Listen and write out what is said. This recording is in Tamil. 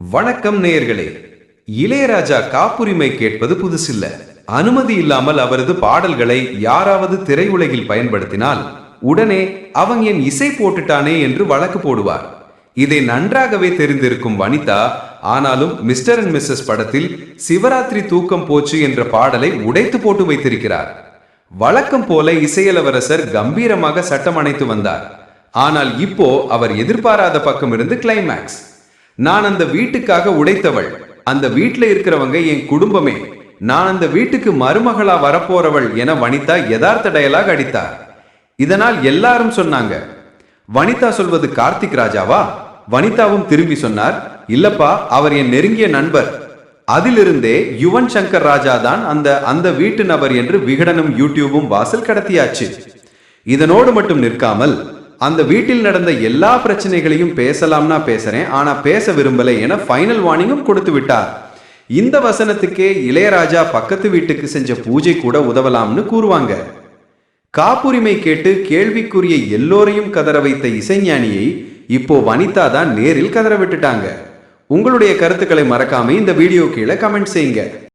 வணக்கம் நேயர்களே. இளையராஜா காப்புரிமை கேட்பது புதுசில்ல. அனுமதி இல்லாமல் அவரது பாடல்களை யாராவது திரையுலகில் பயன்படுத்தினால் உடனே அவன் என் இசை போட்டுட்டானே என்று வழக்கு போடுவார். இதை நன்றாகவே தெரிந்திருக்கும் வனிதா ஆனாலும் மிஸ்டர் அண்ட் மிஸ்ஸஸ் படத்தில் சிவராத்திரி தூக்கம் போச்சு என்ற பாடலை உடைத்து போட்டு வைத்திருக்கிறார். வழக்கம் போல இசையலவரசர் கம்பீரமாக சட்டம் அணைத்து வந்தார். ஆனால் இப்போ அவர் எதிர்பாராத பக்கம் இருந்து கிளைமேக்ஸ் நான் அந்த வீட்டுக்காக உடைத்தவள். அந்த வீட்டில் இருக்கிறவங்க என் குடும்பமே. நான் அந்த வீட்டுக்கு மருமகளா வரப்போறவள் என வனிதா யதார்த்த டயலாக் அடித்தார். இதனால் எல்லாரும் சொன்னாங்க வனிதா சொல்வது கார்த்திக் ராஜாவா? வனிதாவும் திரும்பி சொன்னார் இல்லப்பா அவர் என் நெருங்கிய நண்பர். அதிலிருந்தே யுவன் சங்கர் ராஜா தான் அந்த அந்த வீட்டு நபர் என்று விகடனும் யூடியூபும் வாசல் கடத்தியாச்சு. இதனோடு மட்டும் நிற்காமல் அந்த வீட்டில் நடந்த எல்லா பிரச்சனைகளையும் பேசலாம்னா பேசுறேன். ஆனா பேச விரும்பலை என ஃபைனல் வார்னிங்கும் கொடுத்து விட்டார். இந்த வசனத்துக்கே இளையராஜா பக்கத்து வீட்டுக்கு செஞ்ச பூஜை கூட உதவலாம்னு கூறுவாங்க. காப்புரிமை கேட்டு கேள்விக்குரிய எல்லோரையும் கதற வைத்த இசைஞானியை இப்போ வனிதா தான் நேரில் கதற விட்டுட்டாங்க. உங்களுடைய கருத்துக்களை மறக்காம இந்த வீடியோ கீழே கமெண்ட் செய்யுங்க.